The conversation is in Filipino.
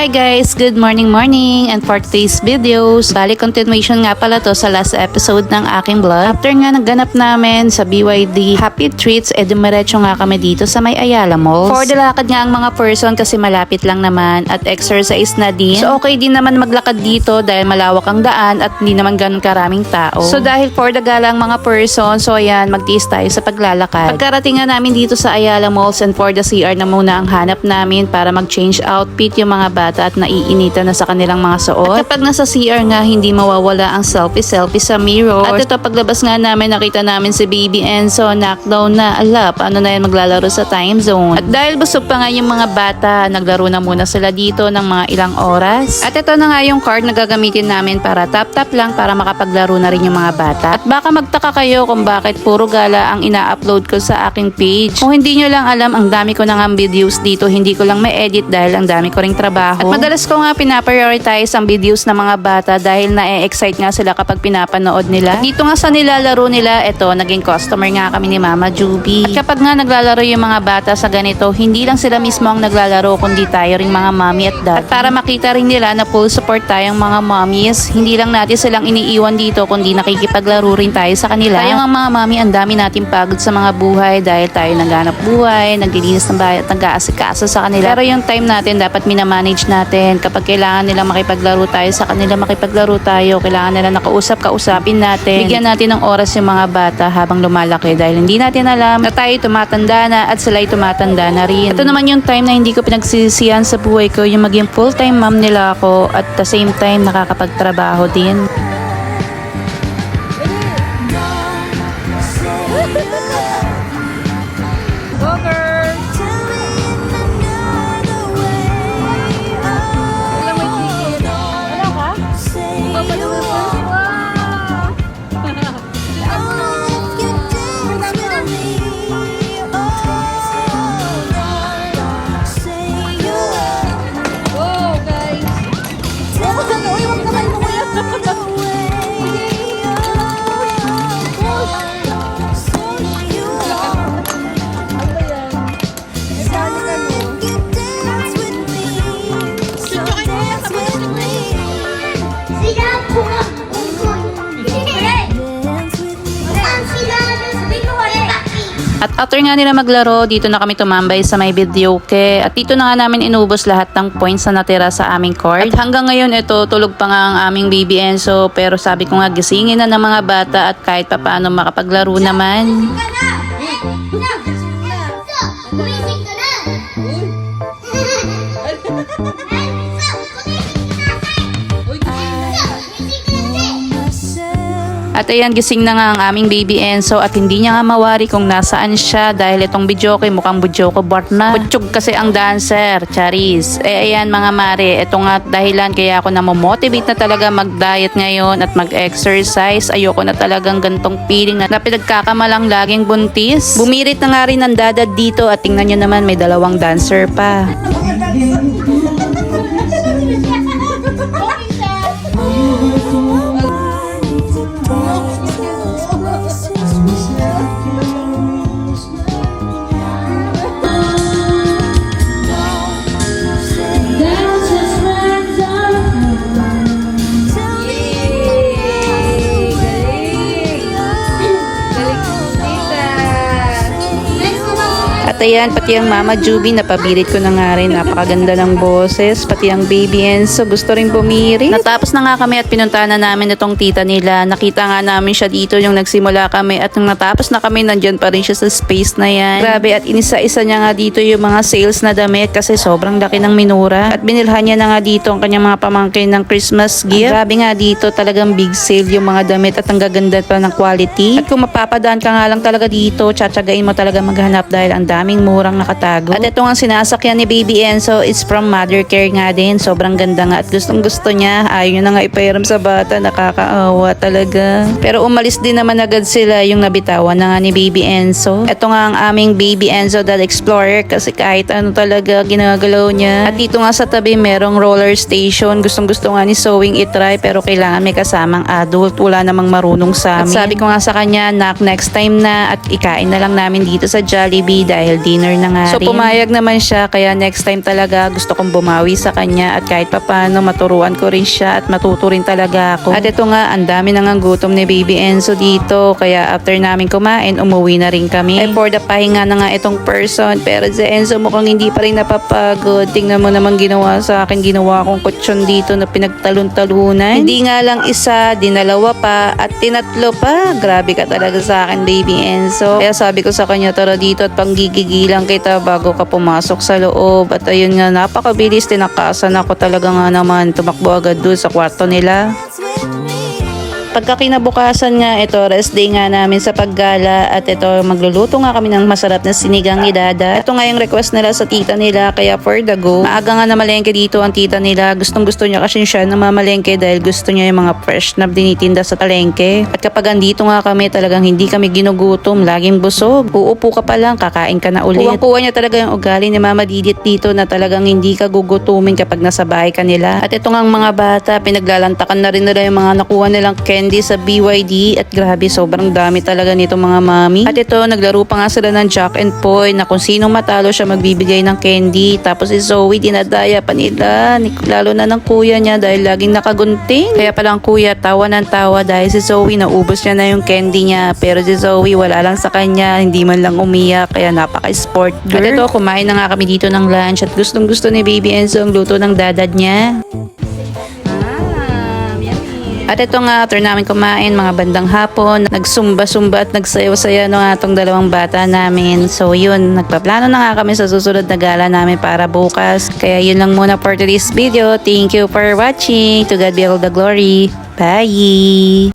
Hi guys! Good morning morning! And for today's videos, bali continuation nga pala to sa last episode ng aking vlog. After nga nagganap namin sa BYD Happy Treats, eh dumiretso nga kami dito sa may Ayala Malls. For the lakad nga ang mga person kasi malapit lang naman at exercise na din. So okay din naman maglakad dito dahil malawak ang daan at hindi naman ganun karaming tao. So dahil for the gala ang mga person, so ayan, magtiis tayo sa paglalakad. Pagkarating nga namin dito sa Ayala Malls and for the CR na muna ang hanap namin para mag-change outfit yung mga bata at naiinitan na sa kanilang mga suot. At kapag nasa CR nga, hindi mawawala ang selfie-selfie sa mirror. At ito paglabas nga namin, nakita namin si Baby Enzo, knockdown na, ala, paano na yan maglalaro sa time zone. At dahil busog pa nga yung mga bata, naglaro na muna sila dito ng mga ilang oras. At ito na nga yung card na gagamitin namin para tap-tap lang para makapaglaro na rin yung mga bata. At baka magtaka kayo kung bakit puro gala ang ina-upload ko sa aking page. Kung hindi nyo lang alam, ang dami ko na nga videos dito, hindi ko lang ma-edit dahil ang dami ko ring trabaho. At madalas ko nga pinaprioritize ang videos ng mga bata dahil na-excite nga sila kapag pinapanood nila. At dito nga sa nilalaro nila, eto, naging customer nga kami ni Mama Juby. At kapag nga naglalaro yung mga bata sa ganito, hindi lang sila mismo ang naglalaro, kundi tayo ring mga mommy at dad. At para makita rin nila na full support tayong mga mommies, hindi lang natin silang iniiwan dito, kundi nakikipaglaro rin tayo sa kanila. Tayo nga mga mommy, ang dami nating pagod sa mga buhay dahil tayo naghanap buhay, naglilinis ng bahay at nag-aasikaso sa kanila. Pero yung time natin, dapat minamanage natin. Kapag kailangan nila makipaglaro tayo sa kanila, makipaglaro tayo. Kailangan nila nakausap, kausapin natin. Bigyan natin ng oras yung mga bata habang lumalaki dahil hindi natin alam na tayo tumatanda na at sila'y tumatanda na rin. Ito naman yung time na hindi ko pinagsisisihan sa buhay ko, yung maging full-time mom nila ako at the same time nakakapagtrabaho din. At after nga nila maglaro, dito na kami tumambay sa may videoke. At dito na nga namin inubos lahat ng points na natira sa aming court. At hanggang ngayon ito, tulog pa nga ang aming baby Enzo. Pero sabi ko nga gisingin na ng mga bata at kahit papaano makapaglaro naman. At ayan, gising na nga ang aming baby Enzo at hindi niya nga mawari kung nasaan siya dahil itong videoke mukhang videoke bar na. Butsyog kasi ang dancer, Charis. Eh ayan mga mare, ito nga dahilan kaya ako na motivate na talaga mag-diet ngayon at mag-exercise. Ayoko na talagang gantong feeling na, na pinagkakamalang laging buntis. Bumirit na nga rin ang dadad dito at tingnan nyo naman may dalawang dancer pa. At ayan, pati ang Mama Juby, napabirit ko na nga rin. Napakaganda ng boses. Pati ang baby Enzo, gusto rin bumirit. Natapos na nga kami at pinunta na namin itong tita nila. Nakita nga namin siya dito yung nagsimula kami. At nung natapos na kami, nandyan pa rin siya sa space na yan. Grabe, at inisa-isa niya nga dito yung mga sales na damit kasi sobrang laki ng minura. At binilhan niya na nga dito ang kanyang mga pamangkin ng Christmas gift. Grabe nga dito, talagang big sale yung mga damit at ang gaganda pa ng quality. At kung mapapadaan ka nga lang talaga dito, tsatsagain mo talaga maghanap dahil ang daming murang nakatago. At ito ang sinasakyan ni Baby Enzo is from Mother Care nga din. Sobrang ganda nga at gustong gusto niya. Ayaw na nga ipairam sa bata. Nakakaawa talaga. Pero umalis din naman agad sila yung nabitawan na nga ni Baby Enzo. Ito nga ang aming Baby Enzo Dad Explorer kasi kahit ano talaga ginagalaw niya. At dito nga sa tabi merong roller station. Gustong gusto nga ni Sewing itry pero kailangan may kasamang adult. Wala namang marunong sa amin. At sabi ko nga sa kanya, nak next time na at ikain na lang namin dito sa Jollibee dahil dinner na nga So pumayag naman siya kaya next time talaga gusto kong bumawi sa kanya at kahit papano maturuan ko rin siya at matuto rin talaga ako. At ito nga, ang dami nang ang gutom ni Baby Enzo dito kaya after namin kumain, umuwi na rin kami. Ay for the pahinga na nga itong person pero si Enzo mukhang hindi pa rin napapagod. Tingnan mo naman ginawa sa akin, ginawa akong kutsyon dito na pinagtalon-talunan. Hindi nga lang isa, dinalawa pa at tinatlo pa. Grabe ka talaga sa akin, Baby Enzo. Kaya sabi ko sa kanya, tara dito at panggigigilan kita bago ka pumasok sa loob. At ayun nga, napakabilis, tinakasan ako talaga nga naman. Tumakbo agad doon sa kwarto nila. Pagka kinabukasan nga ito, rest day nga namin sa paggala at ito magluluto nga kami ng masarap na sinigang idada. Ito nga yung request nila sa tita nila kaya for the go. Maaga nga na malengke dito ang tita nila. Gustong gusto niya kasi siya na mamalengke dahil gusto niya yung mga fresh na dinitinda sa palengke. At kapag andito nga kami talagang hindi kami ginugutom, laging busog. Uupo ka pa lang, kakain ka na ulit. Kuwang-kuwa niya talaga yung ugali ni Mama Didit dito na talagang hindi ka gugutumin kapag nasa bahay ka nila. At ito nga mga bata, pinaglalantakan na rin nila yung mga nakuha nilang candy sa BYD at grabe sobrang dami talaga nito mga mami. At ito naglaro pa nga sila ng Jack and Poy na kung sino matalo siya magbibigay ng candy. Tapos si Zoe dinadaya pa nila, ni- lalo na ng kuya niya dahil laging nakagunting. Kaya pala ang kuya tawa ng tawa dahil si Zoe naubos niya na yung candy niya. Pero si Zoe wala lang sa kanya, hindi man lang umiyak kaya napaka-sport girl. At ito kumain na nga kami dito ng lunch at gustong gusto ni Baby Enzo ang luto ng dadad niya. At ito nga, after namin kumain, mga bandang hapon, nagsumba-sumba at nagsayaw-saya no nga itong dalawang bata namin. So yun, nagpaplano na nga kami sa susunod na gala namin para bukas. Kaya yun lang muna for today's video. Thank you for watching. To God be all the glory. Bye!